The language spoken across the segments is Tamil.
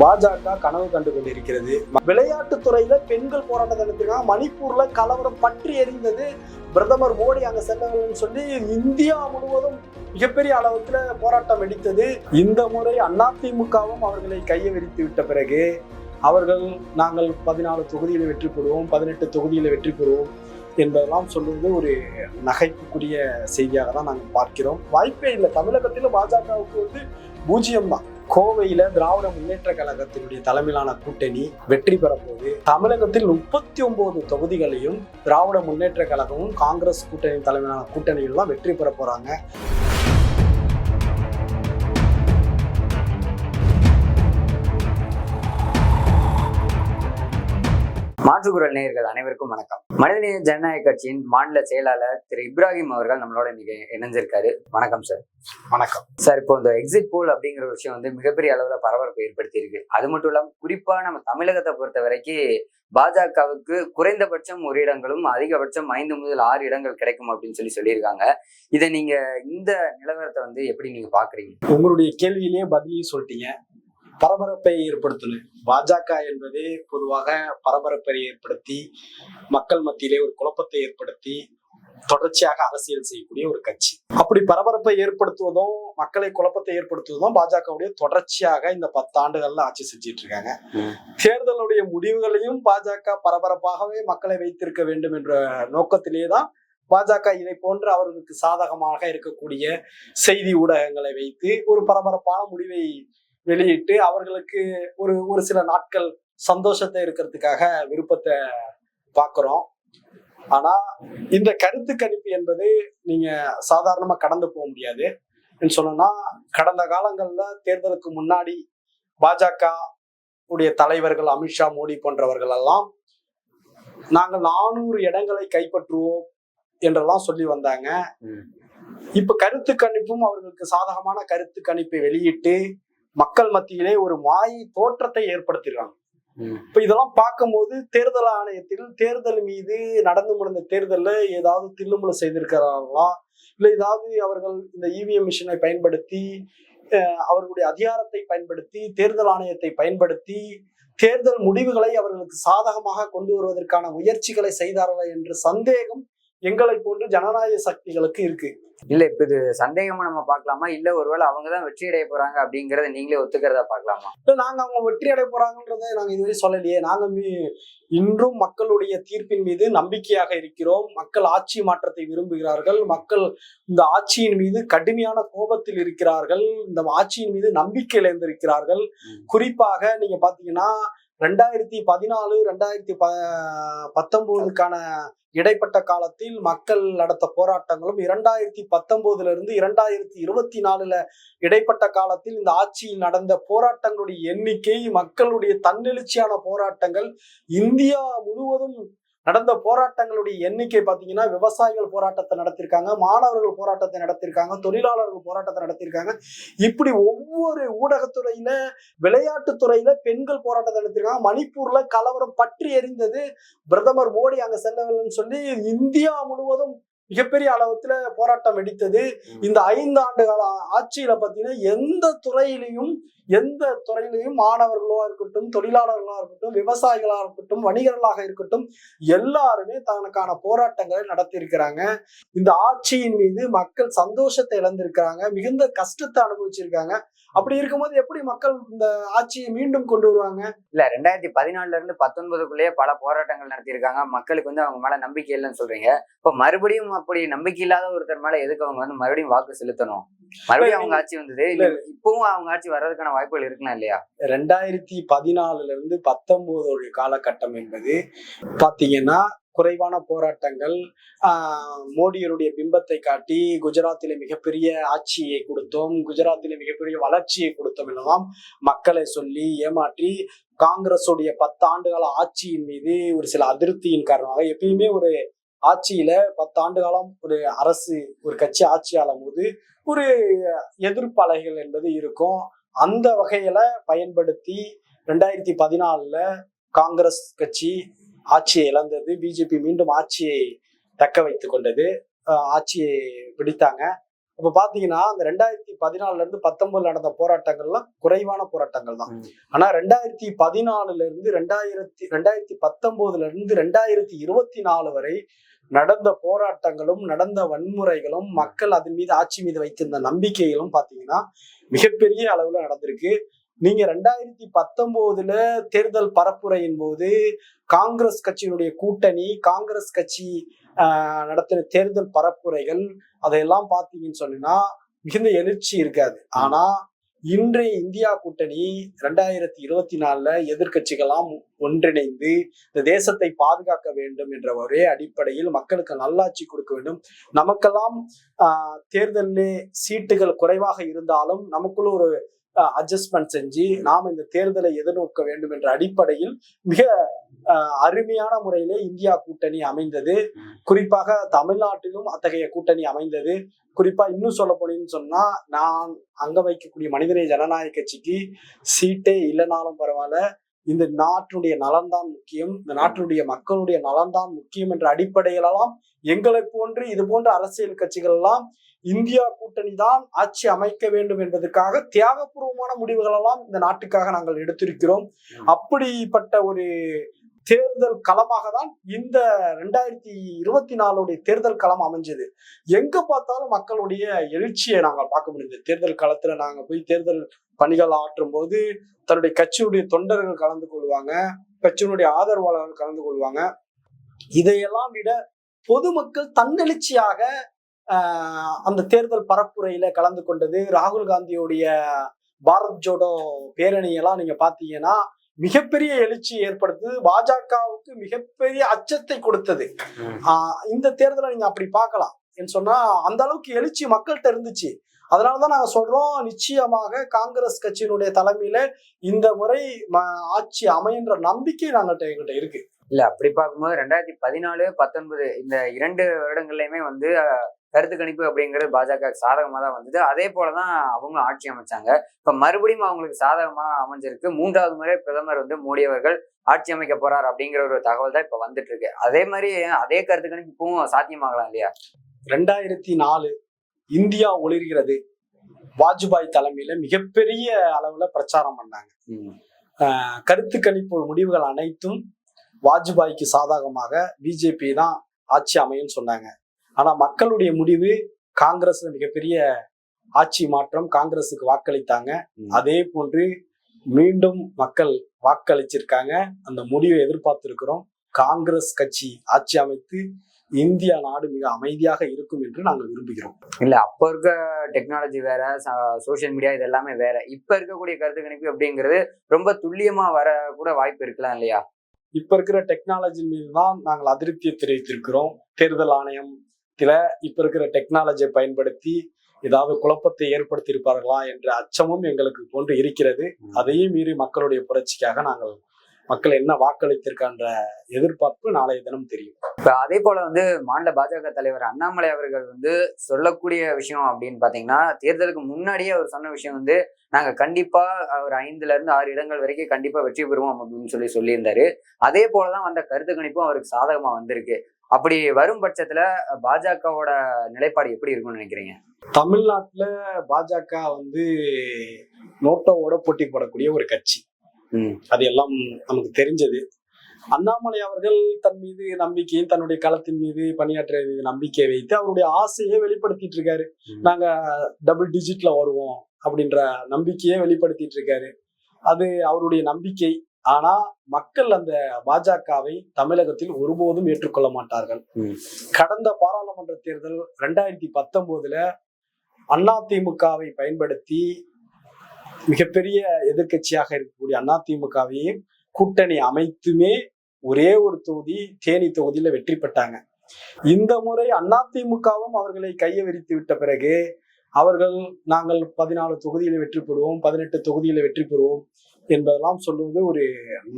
பாஜக கனவு கண்டு கொண்டிருக்கிறது விளையாட்டுத் துறையில பெண்கள் போராட்டம் நடத்திருக்காங்க. மணிப்பூர்ல கலவரம் பற்றி எரிந்தது பிரதமர் மோடி. அங்க செல்லவில்லைன்னு சொல்லி இந்தியா முழுவதும் மிகப்பெரிய அளவுல போராட்டம் வெடித்தது. இந்த முறை அதிமுகவும் அவர்களை கையை விரித்து விட்ட பிறகு அவர்கள் நாங்கள் பதினாலு தொகுதியில் வெற்றி பெறுவோம் பதினெட்டு தொகுதியில் வெற்றி பெறுவோம் என்பதெல்லாம் சொல்லுவது ஒரு நகைப்புக்குரிய செய்தியாக தான் நாங்கள் பார்க்கிறோம். வாய்ப்பே இல்லை. தமிழகத்தில் பாஜகவுக்கு வந்து பூஜ்ஜியம் தான் கோவையில திராவிட முன்னேற்ற கழகத்தினுடைய தலைமையிலான கூட்டணி வெற்றி பெற தமிழகத்தில் முப்பத்தி ஒன்பது தொகுதிகளையும் திராவிட முன்னேற்ற கழகமும் காங்கிரஸ் கூட்டணி தலைமையிலான கூட்டணிகள் தான் வெற்றி பெற போறாங்க. மாற்றுக்குரல் நேயர்கள் அனைவருக்கும் வணக்கம். மனிதநேய ஜனநாயக கட்சியின் மாநில செயலாளர் திரு இப்ராஹிம் அவர்கள் நம்மளோட இன்னைக்கு இணைஞ்சிருக்காரு. வணக்கம் சார் வணக்கம். சார் இப்போ இந்த எக்ஸிட் போல் அப்படிங்கிற விஷயம் வந்து மிகப்பெரிய அளவுல பரபரப்பை ஏற்படுத்தி இருக்கு அது மட்டும் இல்லாம குறிப்பா நம்ம தமிழகத்தை பொறுத்த வரைக்கும் பாஜகவுக்கு குறைந்தபட்சம் ஒரு இடங்களும் அதிகபட்சம் ஐந்து முதல் ஆறு இடங்கள் கிடைக்கும் அப்படின்னு சொல்லி சொல்லியிருக்காங்க. இதை நீங்க இந்த நிலவரத்தை வந்து எப்படி நீங்க பாக்குறீங்க? உங்களுடைய கேள்வியிலேயே பதிலையும் சொல்லிட்டீங்க. பரபரப்பை ஏற்படுத்தணும் பாஜக என்பது பொதுவாக பரபரப்பை ஏற்படுத்தி மக்கள் மத்தியிலே ஒரு குழப்பத்தை ஏற்படுத்தி தொடர்ச்சியாக அரசியல் செய்யக்கூடிய ஒரு கட்சி. அப்படி பரபரப்பை ஏற்படுத்துவதும் மக்களை குழப்பத்தை ஏற்படுத்துவதும் பாஜகவுடைய தொடர்ச்சியாக இந்த பத்தாண்டுகள்ல ஆட்சி செஞ்சிட்டு இருக்காங்க. தேர்தலுடைய முடிவுகளையும் பாஜக பரபரப்பாகவே மக்களை வைத்திருக்க வேண்டும் என்ற நோக்கத்திலேயே தான் பாஜக இதை போன்று அவர்களுக்கு சாதகமாக இருக்கக்கூடிய செய்தி ஊடகங்களை வைத்து ஒரு பரபரப்பான முடிவை வெளியிட்டு அவர்களுக்கு ஒரு ஒரு சில நாட்கள் சந்தோஷத்தை இருக்கிறதுக்காக விருப்பத்தை பார்க்குறோம். ஆனா இந்த கருத்து கணிப்பு என்பது நீங்க சாதாரணமா கடந்து போக முடியாது. என்ன சொல்லணும்னா கடந்த காலங்கள்ல தேர்தலுக்கு முன்னாடி பாஜக உடைய தலைவர்கள் அமித்ஷா மோடி போன்றவர்கள் எல்லாம் நாங்கள் நானூறு இடங்களை கைப்பற்றுவோம் என்றெல்லாம் சொல்லி வந்தாங்க. இப்ப கருத்து கணிப்பும் அவர்களுக்கு சாதகமான கருத்து கணிப்பை வெளியிட்டு மக்கள் மத்தியிலே ஒரு மாயை தோற்றத்தை ஏற்படுத்திடுறாங்க. இப்ப இதெல்லாம் பார்க்கும்போது தேர்தல் ஆணையத்தில் தேர்தல் மீது நடந்து முடிந்த தேர்தல்ல ஏதாவது தில்லுமுள்ள செய்திருக்கிறார்களா இல்ல ஏதாவது அவர்கள் இந்த இவிஎம் மிஷினை பயன்படுத்தி அவர்களுடைய அதிகாரத்தை பயன்படுத்தி தேர்தல் ஆணையத்தை பயன்படுத்தி தேர்தல் முடிவுகளை அவர்களுக்கு சாதகமாக கொண்டு வருவதற்கான முயற்சிகளை செய்தார்களா என்ற சந்தேகம் எங்களை போன்று ஜனநாயக சக்திகளுக்கு இருக்கு. இல்ல இப்ப இது சந்தேகமா நம்ம பார்க்கலாமா? இல்ல ஒருவேளை அவங்கதான் வெற்றி அடைய போறாங்க அப்படிங்கறத நீங்களே ஒத்துக்கிறதா பார்க்கலாமா? இல்ல நாங்க அவங்க வெற்றி அடைய போறாங்கன்றதை நாங்க இதுவரை சொல்லலையே. நாங்க இன்றும் மக்களுடைய தீர்ப்பின் மீது நம்பிக்கையாக இருக்கிறோம். மக்கள் ஆட்சி மாற்றத்தை விரும்புகிறார்கள். மக்கள் இந்த ஆட்சியின் மீது கடுமையான கோபத்தில் இருக்கிறார்கள். இந்த ஆட்சியின் மீது நம்பிக்கை இழந்திருக்கிறார்கள். குறிப்பாக நீங்க பாத்தீங்கன்னா ரெண்டாயிரத்தி பதினாலு ரெண்டாயிரத்தி ப பத்தொன்பதுக்கான இடைப்பட்ட காலத்தில் மக்கள் நடத்த போராட்டங்களும் இரண்டாயிரத்தி பத்தொன்பதுல இருந்து இரண்டாயிரத்தி இருபத்தி நாலுல இடைப்பட்ட காலத்தில் இந்த ஆட்சியில் நடந்த போராட்டங்களுடைய எண்ணிக்கை மக்களுடைய தன்னெழுச்சியான போராட்டங்கள் இந்தியா முழுவதும் நடந்த போராட்டங்களுடைய எண்ணிக்கை பார்த்தீங்கன்னா விவசாயிகள் போராட்டத்தை நடத்திருக்காங்க மாணவர்கள் போராட்டத்தை நடத்திருக்காங்க தொழிலாளர்கள் போராட்டத்தை நடத்திருக்காங்க இப்படி ஒவ்வொரு ஊடகத்துறையில விளையாட்டுத்துறையில பெண்கள் போராட்டத்தை நடத்திருக்காங்க மணிப்பூர்ல கலவரம் பற்றி எறிந்தது பிரதமர் மோடி அங்க செல்லவில்லைன்னு சொல்லி இந்தியா முழுவதும் மிகப்பெரிய அளவுல போராட்டம் வெடித்தது. இந்த ஐந்து ஆண்டு கால ஆட்சியில பாத்தீங்கன்னா எந்த துறையிலையும் எந்த துறையிலையும் மாணவர்களா இருக்கட்டும் தொழிலாளர்களா இருக்கட்டும் விவசாயிகளா இருக்கட்டும் வணிகர்களாக இருக்கட்டும் எல்லாருமே தனக்கான போராட்டங்களை நடத்தியிருக்கிறாங்க. இந்த ஆட்சியின் மீது மக்கள் சந்தோஷத்தை இழந்திருக்கிறாங்க. மிகுந்த கஷ்டத்தை அனுபவிச்சிருக்காங்க. அப்படி இருக்கும்போது எப்படி மக்கள் இந்த ஆட்சியை மீண்டும் கொண்டு வருவாங்க? இல்ல ரெண்டாயிரத்தி பதினாலுல இருந்து பத்தொன்பதுக்குள்ளேயே பல போராட்டங்கள் நடத்தியிருக்காங்க. மக்களுக்கு வந்து அவங்க மேல நம்பிக்கை இல்லைன்னு சொல்றீங்க. இப்ப மறுபடியும் அப்படி நம்பிக்கை இல்லாத ஒருத்தர் மேல எதுக்கு அவங்க வந்து மறுபடியும் வாக்கு செலுத்தணும்? மறுபடியும் அவங்க ஆட்சி வந்தது. இப்பவும் அவங்க ஆட்சி வர்றதுக்கான வாய்ப்புகள் இருக்கலாம் இல்லையா? ரெண்டாயிரத்தி பதினாலுல இருந்து பத்தொன்பதோடைய காலகட்டம் என்பது பாத்தீங்கன்னா குறைவான போராட்டங்கள் மோடியருடைய பிம்பத்தை காட்டி குஜராத்தில் மிகப்பெரிய ஆட்சியை கொடுத்தோம் குஜராத்தில் மிகப்பெரிய வளர்ச்சியை கொடுத்தோம் எனலாம் மக்களை சொல்லி ஏமாற்றி காங்கிரஸுடைய பத்தாண்டு கால ஆட்சியின் மீது ஒரு சில அதிருப்தியின் காரணமாக எப்பயுமே ஒரு ஆட்சியில பத்தாண்டு காலம் ஒரு அரசு ஒரு கட்சி ஆட்சி ஆளும் போது ஒரு எதிர்ப்பு அலைகள் என்பது இருக்கும். அந்த வகையில பயன்படுத்தி ரெண்டாயிரத்தி பதினாலுல காங்கிரஸ் கட்சி ஆட்சியை இழந்தது. பிஜேபி மீண்டும் ஆட்சியை தக்க வைத்துக் கொண்டது. ஆட்சியை பிடித்தாங்க. இப்ப பாத்தீங்கன்னா அந்த ரெண்டாயிரத்தி பதினாலுல இருந்து பத்தொன்பதுல நடந்த போராட்டங்கள்லாம் குறைவான போராட்டங்கள் தான். ஆனா ரெண்டாயிரத்தி பதினாலுல இருந்து ரெண்டாயிரத்தி ரெண்டாயிரத்தி பத்தொன்பதுல இருந்து ரெண்டாயிரத்தி இருபத்தி நாலு வரை நடந்த போராட்டங்களும் நடந்த வன்முறைகளும் மக்கள் அதன் மீது ஆட்சி மீது வைத்திருந்த நம்பிக்கைகளும் பாத்தீங்கன்னா மிகப்பெரிய அளவுல நடந்திருக்கு. நீங்க ரெண்டாயிரத்தி பத்தொன்பதுல தேர்தல் பரப்புரையின் போது காங்கிரஸ் கட்சியினுடைய கூட்டணி காங்கிரஸ் கட்சி ஆஹ், நடத்தின தேர்தல் பரப்புரைகள் அதையெல்லாம் பார்த்தீங்கன்னு சொன்னீங்கன்னா மிகுந்த எழுச்சி இருக்காது. ஆனா இன்றைய இந்தியா கூட்டணி ரெண்டாயிரத்தி இருபத்தி நாலுல எதிர்க்கட்சிகளாம் ஒன்றிணைந்து இந்த தேசத்தை பாதுகாக்க வேண்டும் என்ற ஒரே அடிப்படையில் மக்களுக்கு நல்லாட்சி கொடுக்க வேண்டும். நமக்கெல்லாம் ஆஹ், தேர்தலிலே சீட்டுகள் குறைவாக இருந்தாலும் நமக்குள்ள ஒரு அட்ஜஸ்ட்மெண்ட் செஞ்சு நாம் இந்த தேர்தலை எதிர்நோக்க வேண்டும் என்ற அடிப்படையில் மிக அருமையான முறையிலே இந்தியா கூட்டணி அமைந்தது. குறிப்பாக தமிழ்நாட்டிலும் அத்தகைய கூட்டணி அமைந்தது. குறிப்பா இன்னும் சொல்ல போனீங்கன்னு சொன்னா நான் அங்க வைக்கக்கூடிய மனிதநேய ஜனநாயக கட்சிக்கு சீட்டே இல்லைனாலும் பரவாயில்ல. இந்த நாட்டினுடைய நலன்தான் முக்கியம். இந்த நாட்டினுடைய மக்களுடைய நலன்தான் முக்கியம் என்ற அடிப்படையிலெல்லாம் எங்களை போன்று இது போன்ற அரசியல் கட்சிகள் எல்லாம் இந்தியா கூட்டணி தான் ஆட்சி அமைக்க வேண்டும் என்பதற்காக தியாகபூர்வமான முடிவுகள் எல்லாம் இந்த நாட்டுக்காக நாங்கள் எடுத்திருக்கிறோம். அப்படிப்பட்ட ஒரு தேர்தல் களமாக தான் இந்த ரெண்டாயிரத்தி இருபத்தி நாலுடைய தேர்தல் களம் அமைஞ்சது. எங்க பார்த்தாலும் மக்களுடைய எழுச்சியை நாங்கள் பார்க்க முடியுது. தேர்தல் களத்துல நாங்க போய் தேர்தல் பணிகள் ஆற்றும் போது தன்னுடைய கட்சியுடைய தொண்டர்கள் கலந்து கொள்வாங்க கட்சியினுடைய ஆதரவாளர்கள் கலந்து கொள்வாங்க. இதையெல்லாம் விட பொதுமக்கள் தன்னெழுச்சியாக அந்த தேர்தல் பரப்புரையில கலந்து கொண்டது ராகுல் காந்தியுடைய பாரத் ஜோடோ பேரணியெல்லாம் நீங்க பாத்தீங்கன்னா மிகப்பெரிய எழுச்சி ஏற்படுத்தது. பாஜகவுக்கு மிகப்பெரிய அச்சத்தை கொடுத்தது. ஆஹ் இந்த தேர்தலை நீங்க அப்படி பார்க்கலாம் என்று சொன்னா அந்த அளவுக்கு எழுச்சி மக்கள்கிட்ட இருந்துச்சு. அதனாலதான் நாங்க சொல்றோம் நிச்சயமாக காங்கிரஸ் கட்சியினுடைய தலைமையில இந்த முறை ம- ஆட்சி அமைன்ற நம்பிக்கை நாங்கள்ட்ட எங்கள்கிட்ட இருக்கு. இல்ல அப்படி பார்க்கும்போது ரெண்டாயிரத்தி பதினாலு பத்தொன்பது இந்த இரண்டு வருடங்கள்லயுமே வந்து கருத்து கணிப்பு அப்படிங்கிறது பாஜக சாதகமா தான் வந்தது. அதே போலதான் அவங்களும் ஆட்சி அமைச்சாங்க. இப்ப மறுபடியும் அவங்களுக்கு சாதகமா அமைஞ்சிருக்கு. மூன்றாவது முறை பிரதமர் வந்து மோடி அவர்கள் ஆட்சி அமைக்க போறார் அப்படிங்கிற ஒரு தகவல் தான் இப்ப வந்துட்டு இருக்கு. அதே மாதிரி அதே கருத்து கணிப்பு இப்பவும் சாத்தியமாகலாம் இல்லையா? ரெண்டாயிரத்தி நாலு இந்தியா ஒளிர்கிறது வாஜ்பாய் தலைமையில மிகப்பெரிய அளவுல பிரச்சாரம் பண்ணாங்க. கருத்து கணிப்பு முடிவுகள் அனைத்தும் வாஜ்பாய்க்கு சாதகமாக பிஜேபி தான் ஆட்சி அமையும்னு சொன்னாங்க. ஆனா மக்களுடைய முடிவு காங்கிரஸ்ல மிகப்பெரிய ஆட்சி மாற்றம் காங்கிரஸுக்கு வாக்களித்தாங்க. அதே போன்று மீண்டும் மக்கள் வாக்களிச்சிருக்காங்க. அந்த முடிவை எதிர்பார்த்திருக்கிறோம். காங்கிரஸ் கட்சி ஆட்சி அமைத்து இந்தியா நாடு மிக அமைதியாக இருக்கும் என்று நாங்கள் விரும்புகிறோம். இல்ல அப்ப இருக்க டெக்னாலஜி வேற சோஷியல் மீடியா இது எல்லாமே வேற. இப்ப இருக்கக்கூடிய கருத்து கணிப்பு அப்படிங்கிறது ரொம்ப துல்லியமா வர கூட வாய்ப்பு இருக்கலாம் இல்லையா? இப்ப இருக்கிற டெக்னாலஜி மீது தான் நாங்கள் அதிருப்தியை தெரிவித்திருக்கிறோம். தேர்தல் ஆணையத்துல இப்ப இருக்கிற டெக்னாலஜியை பயன்படுத்தி ஏதாவது குழப்பத்தை ஏற்படுத்தி இருப்பார்களா என்ற அச்சமும் எங்களுக்கு போன்று இருக்கிறது. அதையும் மீறி மக்களுடைய புரட்சிக்காக நாங்கள் மக்கள் என்ன வாக்களித்திருக்கான்ற எதிர்பார்ப்பு நாளைய தினம் தெரியும். இப்ப அதே போல வந்து மாநில பாஜக தலைவர் அண்ணாமலை அவர்கள் வந்து சொல்லக்கூடிய விஷயம் அப்படின்னு பாத்தீங்கன்னா தேர்தலுக்கு முன்னாடியே அவர் சொன்ன விஷயம் வந்து நாங்க கண்டிப்பா ஒரு ஐந்துல இருந்து ஆறு இடங்கள் வரைக்கும் கண்டிப்பா வெற்றி பெறுவோம் அப்படின்னு சொல்லி சொல்லியிருந்தாரு. அதே போலதான் வந்த கருத்து கணிப்பும் அவருக்கு சாதகமா வந்திருக்கு. அப்படி வரும் பட்சத்துல பாஜகவோட நிலைப்பாடு எப்படி இருக்கும்னு நினைக்கிறீங்க? தமிழ்நாட்டுல பாஜக வந்து நோட்டோவோட போட்டி போடக்கூடிய ஒரு கட்சி. அது எல்லாம் நமக்கு தெரிஞ்சது. அண்ணாமலை அவர்கள் தன் மீது நம்பிக்கையும் தன்னுடைய களத்தின் மீது பணியாற்ற மீது நம்பிக்கையை வைத்து அவருடைய ஆசையை வெளிப்படுத்திட்டு இருக்காரு. நாங்க டபுள் டிஜிட்ல வருவோம் அப்படின்ற நம்பிக்கையை வெளிப்படுத்திட்டு இருக்காரு. அது அவருடைய நம்பிக்கை. ஆனா மக்கள் அந்த பாஜகவை தமிழகத்தில் ஒருபோதும் ஏற்றுக்கொள்ள மாட்டார்கள். கடந்த பாராளுமன்ற தேர்தல் ரெண்டாயிரத்தி பத்தொன்பதுல அதிமுகவை பயன்படுத்தி மிகப்பெரிய எதிர்க்கட்சியாக இருக்கக்கூடிய அதிமுகவையும் கூட்டணி அமைத்துமே ஒரே ஒரு தொகுதி தேனி தொகுதியில வெற்றி பெற்றாங்க இந்த முறை அதிமுகவும் அவர்களை கையை விரித்து விட்ட பிறகு அவர்கள் நாங்கள் பதினாலு தொகுதியில வெற்றி பெறுவோம் பதினெட்டு தொகுதியில வெற்றி பெறுவோம் என்பதெல்லாம் சொல்லுவது ஒரு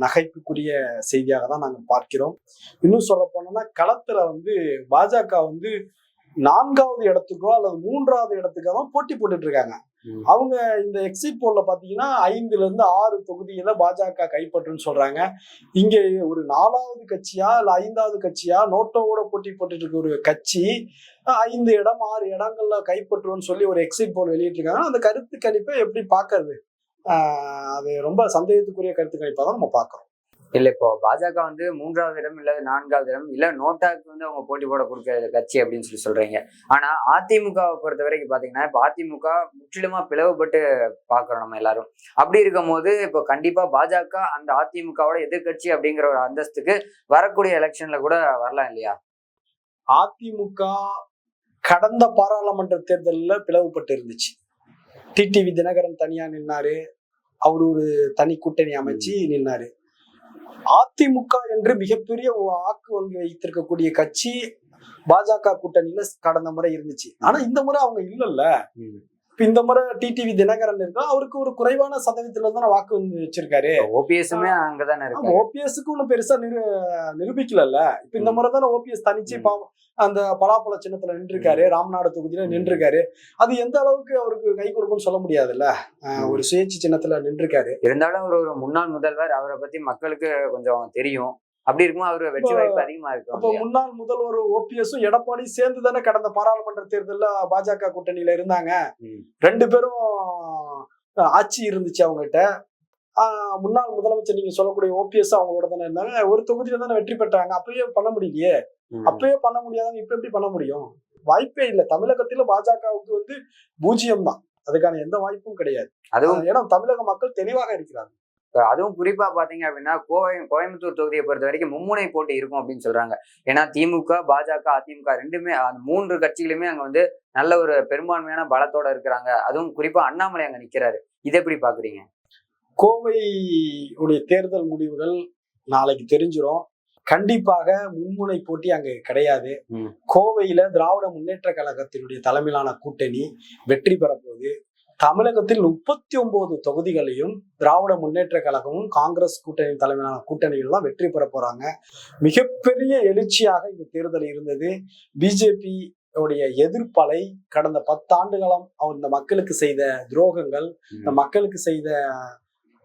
நகைப்புக்குரிய செய்தியாக தான் நாங்கள் பார்க்கிறோம். இன்னும் சொல்ல போனோம்னா களத்துல வந்து பாஜக வந்து நான்காவது இடத்துக்கோ அல்லது மூன்றாவது இடத்துக்கோ தான் போட்டி போட்டுட்டு இருக்காங்க. அவங்க இந்த எக்ஸிட் போல்ல பாத்தீங்கன்னா ஐந்துல இருந்து ஆறு தொகுதியில பாஜக கைப்பற்றுன்னு சொல்றாங்க. இங்க ஒரு நாலாவது கட்சியா இல்ல ஐந்தாவது கட்சியா நோட்டோவோட போட்டி போட்டுட்டு இருக்க ஒரு கட்சி ஐந்து இடம் ஆறு இடங்கள்ல கைப்பற்றுவோம்னு சொல்லி ஒரு எக்ஸிட் போல் வெளியிட்டிருக்காங்க அந்த கருத்து கணிப்பை எப்படி பாக்குறது? அது ரொம்ப சந்தேகத்துக்குரிய கருத்து கணிப்பா தான் நம்ம பாக்குறோம் இல்ல இப்போ பாஜக வந்து மூன்றாவது இடம் இல்ல நான்காவது இடம் இல்ல நோட்டாக்கு வந்து அவங்க போட்டி போட கொடுக்க கட்சி அப்படின்னு சொல்லி சொல்றீங்க. ஆனா அதிமுகவை பொறுத்த வரைக்கும் பாத்தீங்கன்னா இப்போ அதிமுக முற்றிலுமா பிளவுபட்டு பாக்குறோம் நம்ம எல்லாரும். அப்படி இருக்கும் போது இப்போ கண்டிப்பா பாஜக அந்த அதிமுகவோட எதிர்க்கட்சி அப்படிங்கிற ஒரு அந்தஸ்துக்கு வரக்கூடிய எலெக்ஷன்ல கூட வரலாம் இல்லையா? அதிமுக கடந்த பாராளுமன்ற தேர்தலில் பிளவுபட்டு இருந்துச்சு. டிடிவி தினகரன் தனியா நின்னாரு. அவர் ஒரு தனி கூட்டணி அமைச்சு நின்னாரு. அதிமுக என்று மிகப்பெரிய வாக்கு வங்கி வைத்திருக்கக்கூடிய கட்சி பாஜக கூட்டணியில கடந்த முறை இருந்துச்சு. ஆனா இந்த முறை அவங்க இல்லல்ல. இப்ப இந்த முறை டிடிவி தினகரன் இருக்கா? அவருக்கு ஒரு குறைவான சதவீதத்துல தானே வாக்கு வந்து வச்சிருக்காரு. ஓபிஎஸ்ஸுமே அங்கதானே இருக்கு ஓபிஎஸ்க்கு ஒன்றும் பெருசா நிரு நிரூபிக்கல இப்ப இந்த முறை தானே ஓபிஎஸ் தனிச்சு. பா- அந்த பலாப்பழ சின்னத்துல நின்றுருக்காரு ராம்நாடு தொகுதியில நின்றுருக்காரு. அது எந்த அளவுக்கு அவருக்கு கை கொடுக்கும்னு சொல்ல முடியாதுல்ல. ஒரு சுயேட்சை சின்னத்துல நின்றுருக்காரு. இருந்தாலும் அவர் ஒரு முன்னாள் முதல்வர் அவரை பத்தி மக்களுக்கு கொஞ்சம் தெரியும். அப்படி இருக்கும்போது அவர் வெற்றி வாய்ப்பு அதிகமா இருக்கும் அப்போ? முன்னாள் முதல்வர் ஓபிஎஸும் எடப்பாடி சேர்ந்து தானே கடந்த பாராளுமன்ற தேர்தல்ல பாஜக கூட்டணியில இருந்தாங்க. ரெண்டு பேரும் ஆட்சி இருந்துச்சு அவங்ககிட்ட. முன்னாள் முதலமைச்சர் நீங்க சொல்லக்கூடிய ஓபிஎஸ் அவங்களோட தானே இருந்தாங்க. ஒரு தொகுதியில தானே வெற்றி பெற்றாங்க. அப்பயே பண்ண முடியலையே. அப்பயே பண்ண முடியாதவங்க இப்ப எப்படி பண்ண முடியும்? வாய்ப்பே இல்லை. தமிழகத்துல பாஜகவுக்கு வந்து பூஜ்ஜியம் தான். அதுக்கான எந்த வாய்ப்பும் கிடையாது. அதுவும் ஏன்னா தமிழக மக்கள் தெளிவாக இருக்கிறாங்க. அதுவும் குறிப்பா பாத்தீங்க அப்படின்னா கோவை கோயம்புத்தூர் தொகுதியை பொறுத்த வரைக்கும் மும்முனை போட்டி இருக்கும் அப்படின்னு சொல்றாங்க. ஏன்னா திமுக பாஜக அதிமுக ரெண்டுமே அந்த மூன்று கட்சிகளுமே அங்க வந்து நல்ல ஒரு பெரும்பான்மையான பலத்தோட இருக்கிறாங்க. அதுவும் குறிப்பா அண்ணாமலை அங்க நிக்கிறாரு. இதை எப்படி பாக்குறீங்க? கோவை உடைய தேர்தல் முடிவுகள் நாளைக்கு தெரிஞ்சிரும். கண்டிப்பாக மும்முனை போட்டி அங்க கிடையாது. கோவையில திராவிட முன்னேற்ற கழகத்தினுடைய தலைமையிலான கூட்டணி வெற்றி பெற போகுது. தமிழகத்தில் முப்பத்தி ஒன்பது தொகுதிகளையும் திராவிட முன்னேற்ற கழகமும் காங்கிரஸ் கூட்டணி தலைமையிலான கூட்டணிகள் தான் வெற்றி பெற போறாங்க. மிகப்பெரிய எழுச்சியாக இந்த தேர்தல் இருந்தது. பிஜேபி உடைய எதிர்ப்பலை கடந்த பத்தாண்டுகளம் அவர் இந்த மக்களுக்கு செய்த துரோகங்கள் இந்த மக்களுக்கு செய்த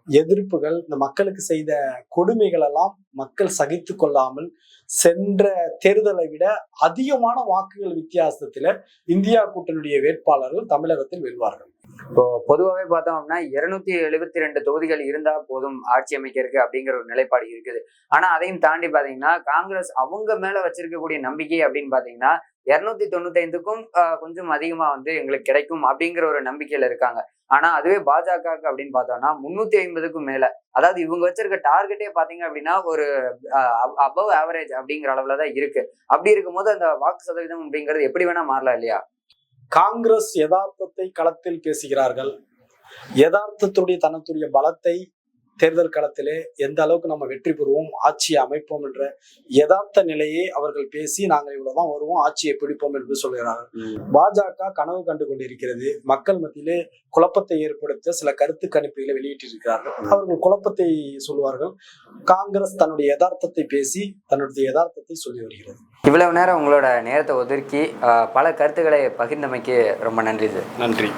எதிர்ப்புகள் இந்த மக்களுக்கு செய்த கொடுமைகள் எல்லாம் மக்கள் சகித்து கொள்ளாமல் சென்ற தேர்தலை விட அதிகமான வாக்குகள் வித்தியாசத்துல இந்தியா கூட்டணியுடைய வேட்பாளர்கள் தமிழகத்தில் வெல்வார்கள். இப்போ பொதுவாகவே பார்த்தோம் அப்படின்னா இருநூத்தி எழுபத்தி ரெண்டு தொகுதிகள் இருந்தா போதும் ஆட்சி அமைக்கிறதுக்கு அப்படிங்கிற ஒரு நிலைப்பாடு இருக்குது. ஆனா அதையும் தாண்டி பாத்தீங்கன்னா காங்கிரஸ் அவங்க மேல வச்சிருக்கக்கூடிய நம்பிக்கை அப்படின்னு பாத்தீங்கன்னா இருநூத்தி தொண்ணூத்தி ஐந்துக்கும் கொஞ்சம் அதிகமா வந்து எங்களுக்கு கிடைக்கும் அப்படிங்கிற ஒரு நம்பிக்கையில இருக்காங்க. ஆனா அதுவே பாஜகவுக்கு அப்படின்னு பார்த்தோம்னா முன்னூத்தி ஐம்பதுக்கும் மேல அதாவது இவங்க வச்சிருக்க டார்கெட்டே பாத்தீங்க அப்படின்னா ஒரு அபவ் ஆவரேஜ் அப்படிங்கிற அளவுல தான் இருக்கு. அப்படி இருக்கும்போது அந்த வாக்கு சதவீதம் அப்படிங்கிறது எப்படி வேணா மாறலாம் இல்லையா? காங்கிரஸ் யதார்த்தத்தை களத்தில் பேசுகிறார்கள். யதார்த்தத்துடைய தனத்துடைய பலத்தை தேர்தல் களத்திலே எந்த அளவுக்கு நம்ம வெற்றி பெறுவோம் ஆட்சியை அமைப்போம் என்ற யதார்த்த நிலையை அவர்கள் பேசி நாங்கள் இவ்வளவுதான் வருவோம் ஆட்சியை பிடிப்போம் என்று சொல்கிறார்கள். பாஜக கனவு கண்டு கொண்டிருக்கிறது. மக்கள் மத்தியிலே குழப்பத்தை ஏற்படுத்த சில கருத்து கணிப்புகளை வெளியிட்டிருக்கிறார்கள். அவர்கள் குழப்பத்தை சொல்வார்கள். காங்கிரஸ் தன்னுடைய யதார்த்தத்தை பேசி தன்னுடைய யதார்த்தத்தை சொல்லி வருகிறது. இவ்வளவு நேரம் உங்களோட நேரத்தை ஒதுக்கி அஹ், பல கருத்துக்களை பகிர்ந்தமைக்கு ரொம்ப நன்றி சார். நன்றி.